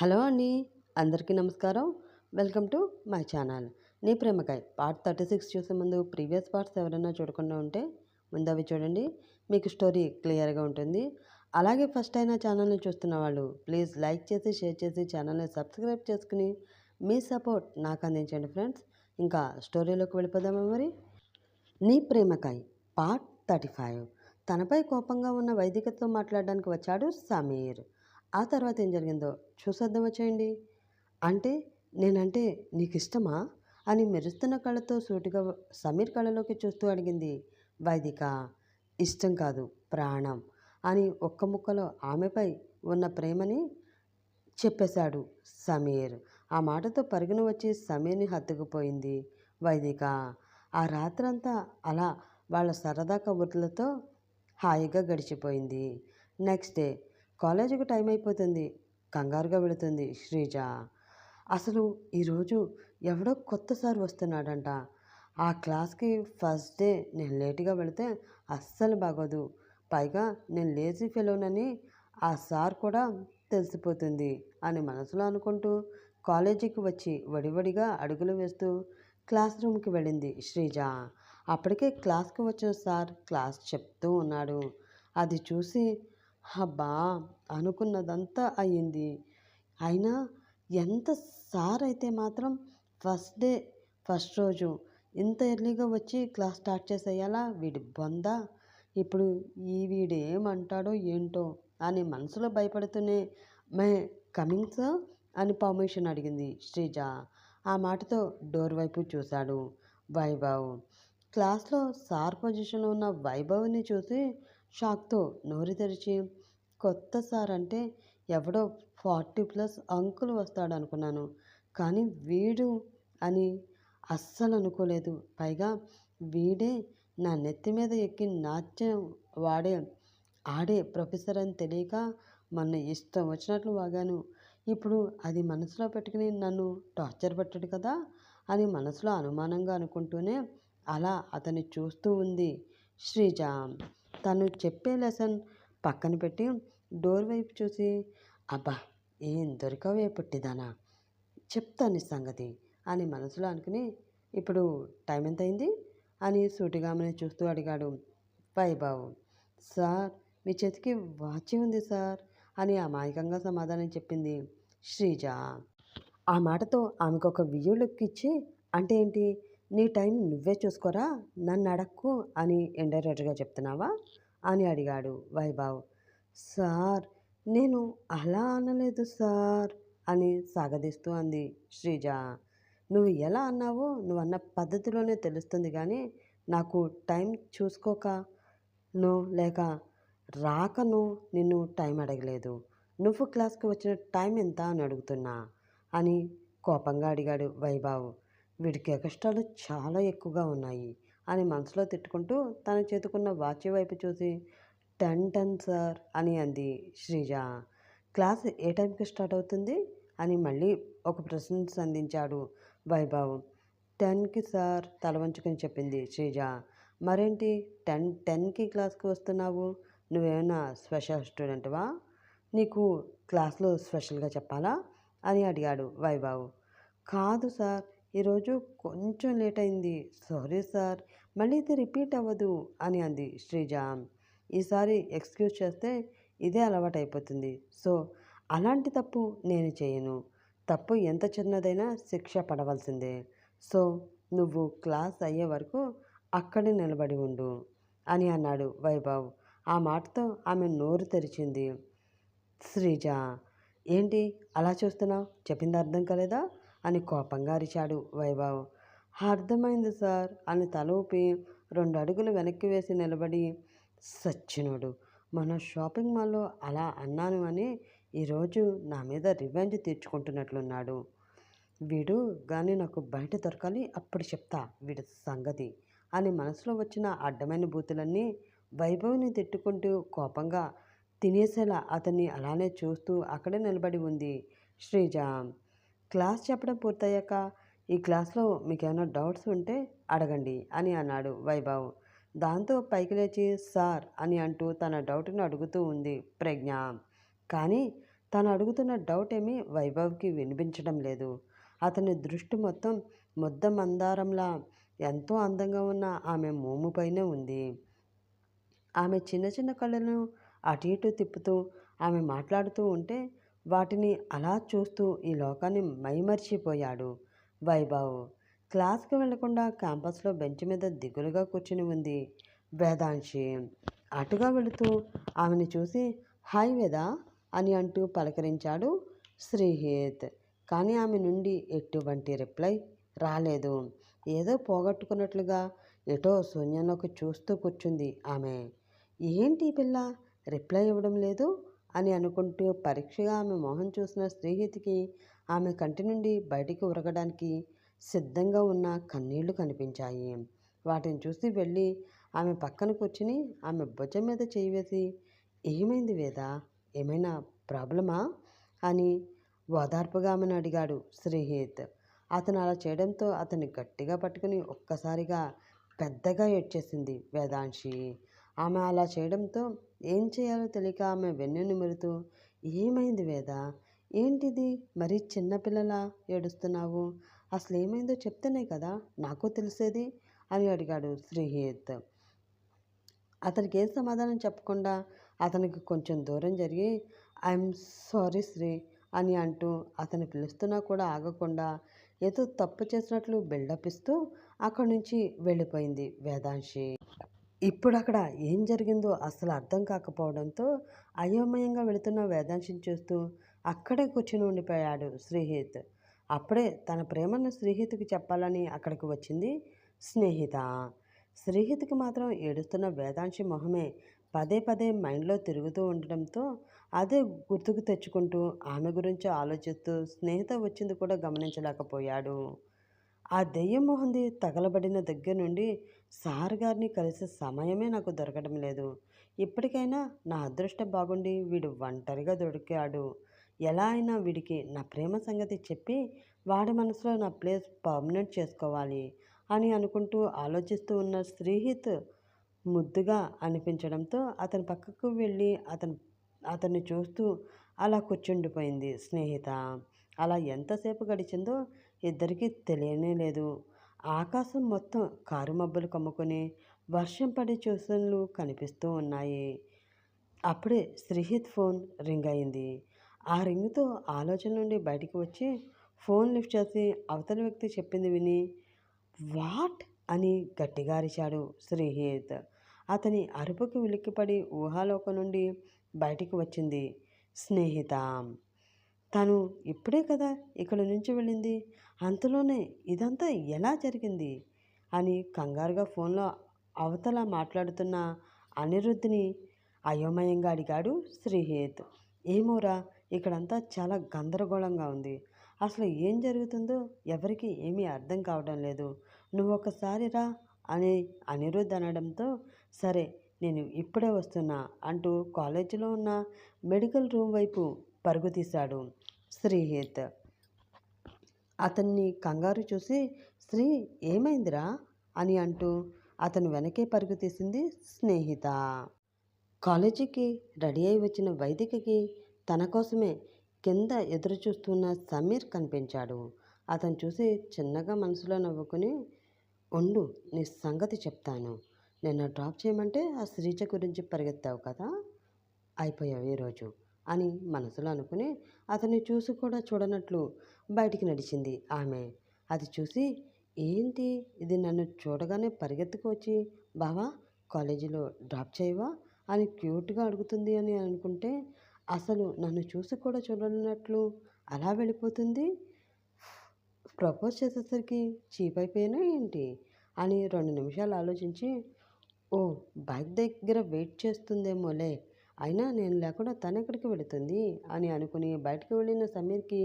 Hello అండి అందరికీ నమస్కారం. Welcome to my channel. నీ ప్రేమకాయ్ పార్ట్ థర్టీ సిక్స్ చూసే ముందు ప్రీవియస్ పార్ట్స్ ఎవరైనా చూడకుండా ఉంటే ముందు అవి చూడండి. మీకు స్టోరీ క్లియర్గా ఉంటుంది. అలాగే ఫస్ట్ అయినా ఛానల్ని చూస్తున్న వాళ్ళు ప్లీజ్ లైక్ చేసి షేర్ చేసి ఛానల్ని సబ్స్క్రైబ్ చేసుకుని మీ సపోర్ట్ నాకు అందించండి ఫ్రెండ్స్. ఇంకా స్టోరీలోకి వెళ్ళిపోదామా మరి? నీ ప్రేమకాయ్ పార్ట్ థర్టీ ఫైవ్. తనపై కోపంగా ఉన్న వైదికతో మాట్లాడడానికి వచ్చాడు సమీర్. ఆ తర్వాత ఏం జరిగిందో చూసేద్దాం వచ్చేయండి. అంటే నేనంటే నీకు ఇష్టమా అని మెరుస్తున్న కళ్ళతో సూటిగా సమీర్ కళ్ళలోకి చూస్తూ అడిగింది. వైదిక ఇష్టం కాదు ప్రాణం అని ఒక్క ముక్కలో ఆమెపై ఉన్న ప్రేమని చెప్పేశాడు సమీర్. ఆ మాటతో పరుగున వచ్చి సమీర్ని హత్తుకుపోయింది వైదిక. ఆ రాత్రంతా అలా వాళ్ళ సరదా కబుర్లతో హాయిగా గడిచిపోయింది. నెక్స్ట్ డే కాలేజీకి టైం అయిపోతుంది. కంగారుగా వెళుతుంది శ్రీజ. అసలు ఈరోజు ఎవడో కొత్త సార్ వస్తున్నాడంట. ఆ క్లాస్కి ఫస్ట్ డే నేను లేటుగా వెళితే అస్సలు బాగోదు. పైగా నేను లేజీ ఫెలోనని ఆ సార్ కూడా తెలిసిపోతుంది అని మనసులో అనుకుంటూ కాలేజీకి వచ్చి వడివడిగా అడుగులు వేస్తూ క్లాస్ రూమ్కి వెళ్ళింది శ్రీజ. అప్పటికే క్లాస్కి వచ్చిన సార్ క్లాస్ చెప్తూ ఉన్నాడు. అది చూసి అబ్బా! అనుకున్నదంతా అయ్యింది. అయినా ఎంత సార్ అయితే మాత్రం ఫస్ట్ డే ఫస్ట్ రోజు ఇంత ఎర్లీగా వచ్చి క్లాస్ స్టార్ట్ చేసేయాలా? వీడి బొందా. ఇప్పుడు ఈ వీడు ఏమంటాడో ఏంటో అని మనసులో భయపడుతూనే మే కమింగ్ సార్? అని పర్మిషన్ అడిగింది శ్రీజ. ఆ మాటతో డోర్ వైపు చూశాడు వైభవ్. క్లాస్లో సార్ పొజిషన్లో ఉన్న వైభవ్ని చూసి షాక్తో నోరు తెరిచి కొత్త సార్ అంటే ఎవడో ఫార్టీ ప్లస్ అంకుల్ వస్తాడు అనుకున్నాను కానీ వీడు అని అస్సలు అనుకోలేదు. పైగా వీడే నా నెత్తి మీద ఎక్కి నాట్యం వాడే ఆడే ప్రొఫెసర్ అని తెలియక మొన్న ఇష్టం వచ్చినట్లు వాగాను. ఇప్పుడు అది మనసులో పెట్టుకుని నన్ను టార్చర్ పెట్టాడు కదా అని మనసులో అనుమానంగా అనుకుంటూనే అలా అతన్ని చూస్తూ ఉంది శ్రీజ. తను చెప్పే లెసన్ పక్కన పెట్టి డోర్ వైపు చూసి అబ్బా ఏం దొరికవే పుట్టిదానా? చెప్తాను సంగతి అని మనసులో అనుకుని ఇప్పుడు టైం ఎంత అయింది అని సూటిగా చూస్తూ అడిగాడు. వైభవ్ సార్ మీ చేతికి వాచి ఉంది సార్ అని అమాయకంగా సమాధానం చెప్పింది శ్రీజ. ఆ మాటతో ఆమెకు ఒక వియ్యులుక్ ఇచ్చి అంటే ఏంటి? నీ టైం నువ్వే చూసుకోరా? నన్ను అడక్కు అని ఇండైరెక్ట్గా చెప్తున్నావా? అని అడిగాడు వైభవ్. సార్ నేను అలా అనలేదు సార్ అని సాగదీస్తూ అంది శ్రీజ. నువ్వు ఎలా అన్నావో నువ్వు అన్న పద్ధతిలోనే తెలుస్తుంది కానీ నాకు టైం చూసుకోక నో లేక రాకను నిన్ను టైం అడగలేదు. నువ్వు క్లాస్కి వచ్చిన టైం ఎంత అని అడుగుతున్నా అని కోపంగా అడిగాడు వైభవ్. వీడికి ఎక్స్ట్రాలు చాలా ఎక్కువగా ఉన్నాయి. అని మనసులో తిట్టుకుంటూ తన చేతుకున్న వాచ్ వైపు చూసి టెన్ టెన్ సార్ అని అంది శ్రీజ. క్లాస్ ఏ టైంకి స్టార్ట్ అవుతుంది? అని మళ్ళీ ఒక ప్రశ్న సంధించాడు వైభవ్. టెన్కి సార్ తల వంచుకొని చెప్పింది శ్రీజ. మరేంటి? టెన్ టెన్కి క్లాస్కి వస్తున్నావు? నువ్వేమైనా స్పెషల్ స్టూడెంట్వా? నీకు క్లాస్లో స్పెషల్గా చెప్పాలా? అని అడిగాడు వైభవ్. కాదు సార్ ఈరోజు కొంచెం లేట్ అయింది. సారీ సార్ మళ్ళీ ఇది రిపీట్ అవ్వదు అని అంది శ్రీజ. ఈసారి ఎక్స్క్యూజ్ చేస్తే ఇదే అలవాటు అయిపోతుంది సో అలాంటి తప్పు నేను చేయను. తప్పు ఎంత చిన్నదైనా శిక్ష పడవలసిందే. సో నువ్వు క్లాస్ అయ్యే వరకు అక్కడే నిలబడి ఉండు అని అన్నాడు వైభవ్. ఆ మాటతో ఆమె నోరు తెరిచింది. శ్రీజ ఏంటి అలా చూస్తున్నావు? చెప్పింది అర్థం కాలేదా? అని కోపంగా అరిచాడు వైభవ్. అర్థమైంది సార్ అని తల ఊపి రెండు అడుగులు వెనక్కి వేసి నిలబడి సచ్చినోడు మన షాపింగ్ మాల్లో అలా అన్నాను అని ఈరోజు నా మీద రివెంజ్ తీర్చుకుంటున్నట్లున్నాడు. వీడు కానీ నాకు బయట దొరకాలి అప్పుడు చెప్తా వీడి సంగతి అని మనసులో వచ్చిన అడ్డమైన బూతులన్నీ వైభవ్ని తిట్టుకుంటూ కోపంగా తినేసేలా అతన్ని అలానే చూస్తూ అక్కడే నిలబడి ఉంది. శ్రీజ క్లాస్ చెప్పడం పూర్తయ్యాక ఈ క్లాస్లో మీకు ఏమైనా డౌట్స్ ఉంటే అడగండి అని అన్నాడు వైభవ్. దాంతో పైకి లేచి సార్ అని అంటూ తన డౌట్ను అడుగుతూ ఉంది ప్రజ్ఞ. కానీ తను అడుగుతున్న డౌట్ ఏమీ వైభవ్కి వినిపించడం లేదు. అతని దృష్టి మొత్తం ముద్ద మందారంలా ఎంతో అందంగా ఉన్న ఆమె మోముపైనే ఉంది. ఆమె చిన్న చిన్న కళ్ళను అటు ఇటు తిప్పుతూ ఆమె మాట్లాడుతూ ఉంటే వాటిని అలా చూస్తూ ఈ లోకాన్ని మైమర్చిపోయాడు. వైభవ్ క్లాస్కి వెళ్ళకుండా క్యాంపస్లో బెంచ్ మీద దిగులుగా కూర్చుని ఉంది వేదాంశి. అటుగా వెళుతూ ఆమెను చూసి హాయ్ వేద అని అంటూ పలకరించాడు శ్రీహిత్. కానీ ఆమె నుండి ఎటువంటి రిప్లై రాలేదు. ఏదో పోగొట్టుకున్నట్లుగా ఎటో శూన్యంలోకి చూస్తూ కూర్చుంది ఆమె. ఏంటి ఈ పిల్ల? రిప్లై ఇవ్వడం లేదు? అని అనుకుంటూ పరీక్షగా ఆమె మొహం చూసిన శ్రీహితికి ఆమె కంటి నుండి బయటికి ఉరగడానికి సిద్ధంగా ఉన్న కన్నీళ్ళు కనిపించాయి. వాటిని చూసి వెళ్ళి ఆమె పక్కన కూర్చుని ఆమె భుజం మీద చేయి వేసి ఏమైంది వేదా? ఏమైనా ప్రాబ్లమా? అని ఓదార్పుగా ఆమెను అడిగాడు శ్రీహిత్. అతను అలా చేయడంతో అతన్ని గట్టిగా పట్టుకుని ఒక్కసారిగా పెద్దగా ఏడ్చేసింది వేదాంశి. ఆమె అలా చేయడంతో ఏం చేయాలో తెలియక ఆమె వెన్ను నిమురుతూ ఏమైంది వేద? ఏంటిది? మరీ చిన్నపిల్లలా ఏడుస్తున్నావు? అసలు ఏమైందో చెప్తేనే కదా నాకు తెలిసేది? అని అడిగాడు శ్రీహిత్. అతనికి ఏం సమాధానం చెప్పకుండా అతనికి కొంచెం దూరం జరిగి ఐఎమ్ సారీ శ్రీ అని అంటూ అతను పిలుస్తున్నా కూడా ఆగకుండా ఏదో తప్పు చేసినట్లు బిల్డప్ ఇస్తూ అక్కడి నుంచి వెళ్ళిపోయింది వేదాంశి. ఇప్పుడు అక్కడ ఏం జరిగిందో అసలు అర్థం కాకపోవడంతో అయోమయంగా వెళుతున్న వేదాంశిని చూస్తూ అక్కడే కూర్చుని ఉండిపోయాడు శ్రీహిత్. అప్పుడే తన ప్రేమను శ్రీహిత్కి చెప్పాలని అక్కడికి వచ్చింది స్నేహిత. శ్రీహిత్కి మాత్రం ఏడుస్తున్న వేదాంశి మొహమే పదే పదే మైండ్లో తిరుగుతూ ఉండడంతో అదే గుర్తుకు తెచ్చుకుంటూ ఆమె గురించి ఆలోచిస్తూ స్నేహిత వచ్చింది కూడా గమనించలేకపోయాడు. ఆ దెయ్యం మొహంది తగలబడిన దగ్గర నుండి సార్ గారిని కలిసే సమయమే నాకు దొరకడం లేదు. ఇప్పటికైనా నా అదృష్టం బాగుండి వీడు ఒంటరిగా దొరికాడు. ఎలా అయినా వీడికి నా ప్రేమ సంగతి చెప్పి వాడి మనసులో నా ప్లేస్ పర్మనెంట్ చేసుకోవాలి అని అనుకుంటూ ఆలోచిస్తూ ఉన్న శ్రీహిత్ ముద్దుగా అనిపించడంతో అతని పక్కకు వెళ్ళి అతను అతన్ని చూస్తూ అలా కూర్చుండిపోయింది స్నేహిత. అలా ఎంతసేపు గడిచిందో ఇద్దరికీ తెలియనే లేదు. ఆకాశం మొత్తం కారు మబ్బులు కమ్ముకొని వర్షం పడే సూచనలు కనిపిస్తూ ఉన్నాయి. అప్పుడే శ్రీహిత్ ఫోన్ రింగ్ అయింది. ఆ రింగ్తో ఆలోచన నుండి బయటికి వచ్చి ఫోన్ లిఫ్ట్ చేసి అవతల వ్యక్తి చెప్పింది విని వాట్? అని గట్టిగా అరిచాడు శ్రీహిత్. అతని అరుపుకి ఉలిక్కిపడి ఊహాలోకం నుండి బయటికి వచ్చింది స్నేహిత. తను ఇప్పుడే కదా ఇక్కడ నుంచి వెళ్ళింది? అంతలోనే ఇదంతా ఎలా జరిగింది? అని కంగారుగా ఫోన్లో అవతల మాట్లాడుతున్న అనిరుద్ధిని అయోమయంగా అడిగాడు శ్రీహిత్. ఏమోరా ఇక్కడంతా చాలా గందరగోళంగా ఉంది. అసలు ఏం జరుగుతుందో ఎవరికి ఏమీ అర్థం కావడం లేదు. నువ్వు ఒకసారి రా అని అనిరుద్ధ్ అనడంతో సరే నేను ఇప్పుడే వస్తున్నా అంటూ కాలేజీలో ఉన్న మెడికల్ రూమ్ వైపు పరుగు తీశాడు శ్రీహిత్. అతన్ని కంగారు చూసి శ్రీ ఏమైందిరా అని అంటూ అతను వెనకే పరుగు తీసింది స్నేహిత. కాలేజీకి రెడీ అయి వచ్చిన వైదికకి తన కోసమే కింద ఎదురుచూస్తున్న సమీర్ కనిపించాడు. అతను చూసి చిన్నగా మనసులో నవ్వుకుని ఉండు నీ సంగతి చెప్తాను. నిన్న డ్రాప్ చేయమంటే ఆ శ్రీజ గురించి పరిగెత్తావు కదా? అయిపోయావు ఈరోజు అని మనసులో అనుకుని అతన్ని చూసి కూడా చూడనట్లు బయటికి నడిచింది ఆమె. అది చూసి ఏంటి? ఇది నన్ను చూడగానే పరిగెత్తుకొచ్చి బావా కాలేజీలో డ్రాప్ చేయవా? అని క్యూట్గా అడుగుతుంది అని అనుకుంటే అసలు నన్ను చూసి కూడా చూడనట్లు అలా వెళ్ళిపోతుంది? ప్రపోజ్ చేసేసరికి చీప్ అయిపోయినా ఏంటి? అని రెండు నిమిషాలు ఆలోచించి ఓ బైక్ దగ్గర వెయిట్ చేస్తుందేమోలే. అయినా నేను లేకుండా తను ఎక్కడికి వెళుతుంది? అని అనుకుని బయటకు వెళ్ళిన సమీర్కి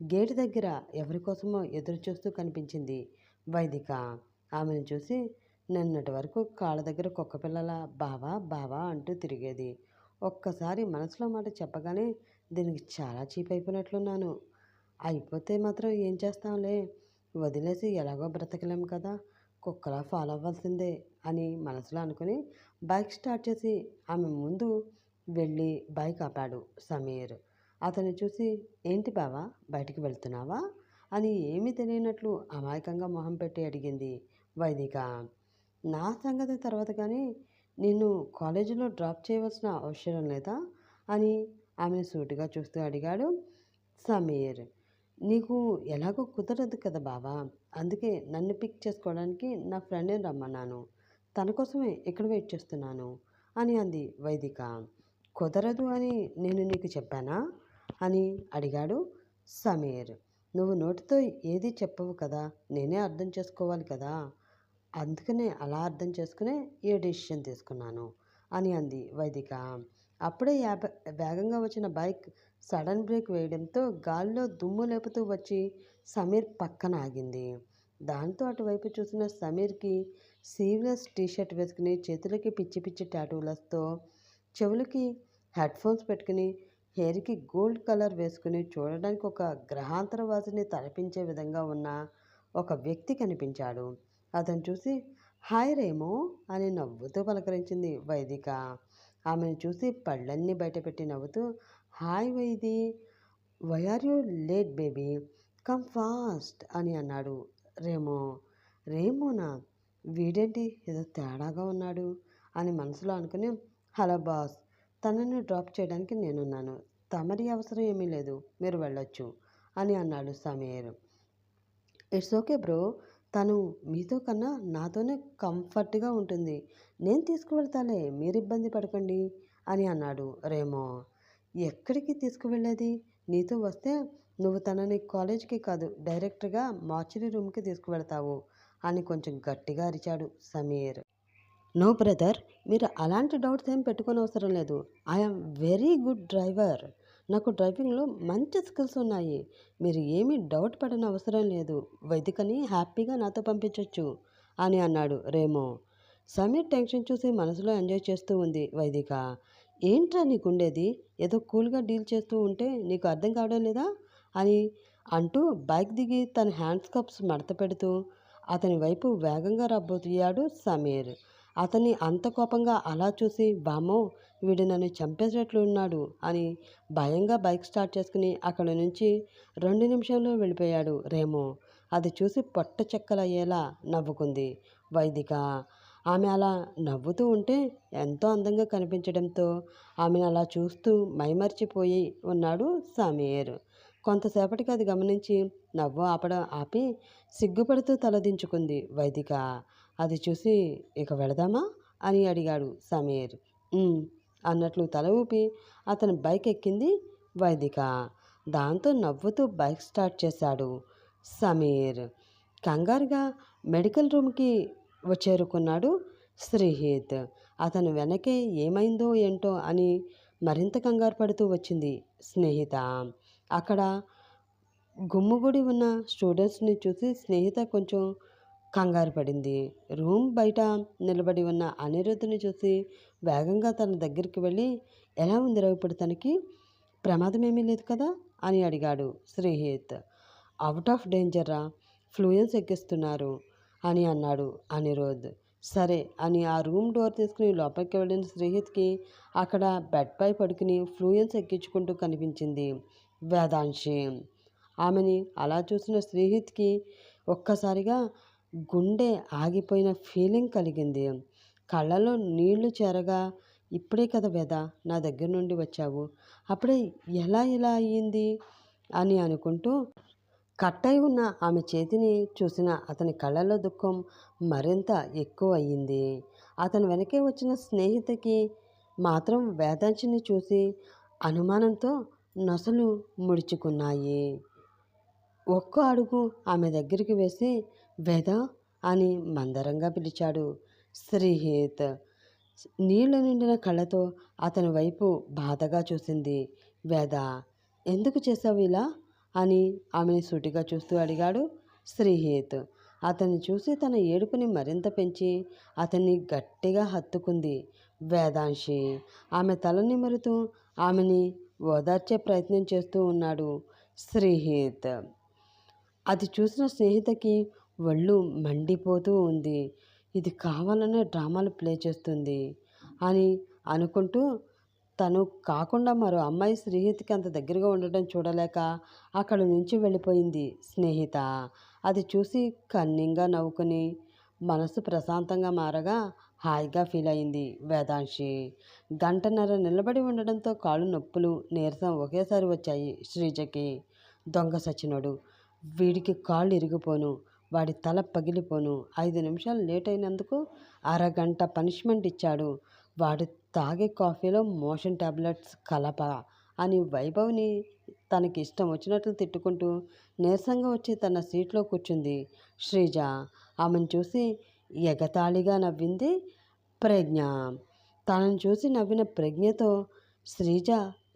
గేట్ దగ్గర ఎవరి కోసమో ఎదురు చూస్తూ కనిపించింది వైదిక. ఆమెను చూసి నిన్నటి వరకు కాళ్ళ దగ్గర కుక్కపిల్లల బావా బావా అంటూ తిరిగేది. ఒక్కసారి మనసులో మాట చెప్పగానే దీనికి చాలా చీప్ అయిపోయినట్లున్నాను అయిపోతే మాత్రం ఏం చేస్తాంలే? వదిలేసి ఎలాగో బ్రతకలేం కదా? కుక్కలా ఫాలో అవ్వాల్సిందే అని మనసులో అనుకుని బైక్ స్టార్ట్ చేసి ఆమె ముందు వెళ్ళి బైక్ ఆపాడు సమీర్. అతన్ని చూసి ఏంటి బావా బయటికి వెళ్తున్నావా? అని ఏమీ తెలియనట్లు అమాయకంగా మొహం పెట్టి అడిగింది వైదిక. నా సంగతి తర్వాత కానీ నిన్ను కాలేజీలో డ్రాప్ చేయవలసిన అవసరం లేదా? అని ఆమెను సూటిగా చూస్తూ అడిగాడు సమీర్. నీకు ఎలాగో కుదరదు కదా బావా. అందుకే నన్ను పిక్ చేసుకోవడానికి నా ఫ్రెండ్ని రమ్మన్నాను. తన కోసమే ఇక్కడ వెయిట్ చేస్తున్నాను అని అంది వైదిక. కుదరదు అని నేను నీకు చెప్పానా? అని అడిగాడు సమీర్. నువ్వు నోటితో ఏది చెప్పవు కదా. నేనే అర్థం చేసుకోవాలి కదా. అందుకనే అలా అర్థం చేసుకునే ఈ డెసిషన్ తీసుకున్నాను? అని అంది వైదిక. అప్పుడే యాభై వేగంగా వచ్చిన బైక్ సడన్ బ్రేక్ వేయడంతో గాల్లో దుమ్ము లేపుతూ వచ్చి సమీర్ పక్కన ఆగింది. దాంతో అటువైపు చూసిన సమీర్కి సీవ్లెస్ టీషర్ట్ వేసుకుని చేతులకి పిచ్చి పిచ్చి టాటూలతో చెవులకి హెడ్ ఫోన్స్ పెట్టుకుని హెయిర్కి గోల్డ్ కలర్ వేసుకుని చూడడానికి ఒక గ్రహాంతరవాసిని తలపించే విధంగా ఉన్న ఒక వ్యక్తి కనిపించాడు. అతను చూసి హాయ్ రేమో అని నవ్వుతూ పలకరించింది వైదిక. ఆమెను చూసి పళ్ళన్నీ బయటపెట్టి నవ్వుతూ hi వైది why are you late baby? Come fast అని అన్నాడు రేమో. రేమోనా? వీడేంటి? ఏదో తేడాగా ఉన్నాడు అని మనసులో అనుకుని హలో బాస్ తనని డ్రాప్ చేయడానికి నేనున్నాను. తమరి అవసరం ఏమీ లేదు. మీరు వెళ్ళొచ్చు అని అన్నాడు సమీర్. It's okay bro. తను మీతో కన్నా నాతోనే కంఫర్ట్గా ఉంటుంది. నేను తీసుకువెళ్తాలే మీరు ఇబ్బంది పడకండి అని అన్నాడు రేమో. ఎక్కడికి తీసుకువెళ్ళేది? నీతో వస్తే నువ్వు తనని కాలేజ్కి కాదు డైరెక్ట్గా మార్చరీ రూమ్కి తీసుకువెళ్తావు అని కొంచెం గట్టిగా అరిచాడు సమీర్. నో బ్రదర్ మీరు అలాంటి డౌట్స్ ఏం పెట్టుకోనవసరం లేదు. I'm very good driver. నాకు డ్రైవింగ్లో మంచి స్కిల్స్ ఉన్నాయి. మీరు ఏమీ డౌట్ పడని అవసరం లేదు. వైదికని హ్యాపీగా నాతో పంపించవచ్చు అని అన్నాడు రేమో. సమీర్ టెన్షన్ చూసి మనసులో ఎంజాయ్ చేస్తూ ఉంది వైదిక. ఏంట్రా నీకుండేది ఏదో కూల్గా డీల్ చేస్తూ ఉంటే నీకు అర్థం కావడం లేదా? అని అంటూ బైక్ దిగి తన హ్యాండ్స్ కప్స్ మడత పెడుతూ అతని వైపు వేగంగా రాబోతున్నాడు సమీర్. అతన్ని అంత కోపంగా అలా చూసి బామ్మో వీడు నన్ను చంపేసినట్లు ఉన్నాడు అని భయంగా బైక్ స్టార్ట్ చేసుకుని అక్కడి నుంచి రెండు నిమిషంలో వెళ్ళిపోయాడు రేమో. అది చూసి పొట్ట చెక్కలయ్యేలా నవ్వుకుంది వైదిక. ఆమె అలా నవ్వుతూ ఉంటే ఎంతో అందంగా కనిపించడంతో ఆమెను అలా చూస్తూ మైమర్చిపోయి ఉన్నాడు సమీర్. కొంతసేపటికి అది గమనించి నవ్వు ఆపడం ఆపి సిగ్గుపడుతూ తలదించుకుంది వైదిక. అది చూసి ఇక వెళదామా అని అడిగాడు సమీర్ అన్నట్లు తల ఊపి అతని బైక్ ఎక్కింది వైదిక. దాంతో నవ్వుతూ బైక్ స్టార్ట్ చేశాడు సమీర్ కంగారుగా మెడికల్ రూమ్కి చేరుకున్నాడు శ్రీహిత్. అతను వెనకే ఏమైందో ఏంటో అని మరింత కంగారు పడుతూ వచ్చింది స్నేహిత. అక్కడ గుమ్ముగుడి ఉన్న స్టూడెంట్స్ని చూసి స్నేహిత కొంచెం కంగారు పడింది. రూమ్ బయట నిలబడి ఉన్న అనిరుద్ధుని చూసి వేగంగా తన దగ్గరికి వెళ్ళి ఎలా ఉందిరా ఇప్పుడు తనకి? ప్రమాదం ఏమీ లేదు కదా? అని అడిగాడు శ్రీహిత్. అవుట్ ఆఫ్ డేంజరా ఫ్లూయన్స్ ఎక్కిస్తున్నారు అని అన్నాడు అనిరుద్ సరే అని ఆ రూమ్ డోర్ తీసుకుని లోపలికి వెళ్ళిన శ్రీహిత్కి అక్కడ బెడ్పై పడుకుని ఫ్లూయన్స్ ఎక్కించుకుంటూ కనిపించింది వేదాంశి. ఆమెని అలా చూసిన శ్రీహిత్కి ఒక్కసారిగా గుండె ఆగిపోయిన ఫీలింగ్ కలిగింది. కళ్ళలో నీళ్ళు చేరగా ఇప్పుడే కదా వెద నా దగ్గర నుండి వచ్చావు. అప్పుడే ఎలా ఇలా అయ్యింది? అని అనుకుంటూ కట్టయి ఉన్న ఆమె చేతిని చూసిన అతని కళ్ళలో దుఃఖం మరింత ఎక్కువ అయ్యింది. అతని వెనకే వచ్చిన స్నేహితుకి మాత్రం వేదాంశిని చూసి అనుమానంతో నొసలు ముడుచుకున్నాయి. ఒక్క అడుగు ఆమె దగ్గరికి వేసి వేద అని మందరంగా పిలిచాడు. శ్రీహిత్ నీళ్ళు నిండిన కళ్ళతో అతని వైపు బాధగా చూసింది. వేద ఎందుకు చేసావు ఇలా? అని ఆమెని సూటిగా చూస్తూ అడిగాడు శ్రీహిత్. అతన్ని చూసి తన ఏడుపుని మరింత పెంచి అతన్ని గట్టిగా హత్తుకుంది వేదాంశి. ఆమె తల నిమురుతూ ఆమెని ఓదార్చే ప్రయత్నం చేస్తూ ఉన్నాడు శ్రీహిత్. అది చూసిన స్నేహితకి ఒళ్ళు మండిపోతూ ఉంది. ఇది కావాలనే డ్రామాలు ప్లే చేస్తుంది అని అనుకుంటూ తను కాకుండా మరో అమ్మాయి శ్రీహితికి అంత దగ్గరగా ఉండటం చూడలేక అక్కడ నుంచి వెళ్ళిపోయింది స్నేహిత. అది చూసి కన్నింగా నవ్వుకుని మనసు ప్రశాంతంగా మారగా హాయిగా ఫీల్ అయింది వేదాంశి. గంటన్నర నిలబడి ఉండడంతో కాళ్ళు నొప్పులు నీరసం ఒకేసారి వచ్చాయి శ్రీజకి. దొంగ సచినుడు వీడికి కాళ్ళు ఇరిగిపోను. వాడి తల పగిలిపోను. ఐదు నిమిషాలు లేట్ అయినందుకు అరగంట పనిష్మెంట్ ఇచ్చాడు. వాడు తాగే కాఫీలో మోషన్ టాబ్లెట్స్ కలప అని వైభవ్ని తనకి ఇష్టం వచ్చినట్లు తిట్టుకుంటూ నీరసంగా వచ్చి తన సీట్లో కూర్చుంది. శ్రీజ ఆమెను చూసి ఎగతాళిగా నవ్వింది ప్రజ్ఞ. తనను చూసి నవ్విన ప్రజ్ఞతో శ్రీజ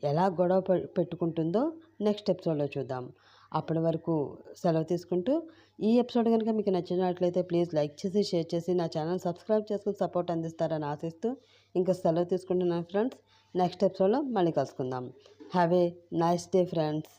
ఎలా గొడవ పెట్టుకుంటుందో నెక్స్ట్ ఎపిసోడ్లో చూద్దాం. అప్పటి వరకు సెలవు తీసుకుంటూ ఈ ఎపిసోడ్ కనుక మీకు నచ్చినట్లయితే ప్లీజ్ లైక్ చేసి షేర్ చేసి నా ఛానల్ సబ్స్క్రైబ్ చేసుకుని సపోర్ట్ అందిస్తారని ఆశిస్తూ ఇంకా సెలవు తీసుకుంటున్నాను ఫ్రెండ్స్. నెక్స్ట్ ఎపిసోడ్లో మళ్ళీ కలుసుకుందాం. Have a nice day friends.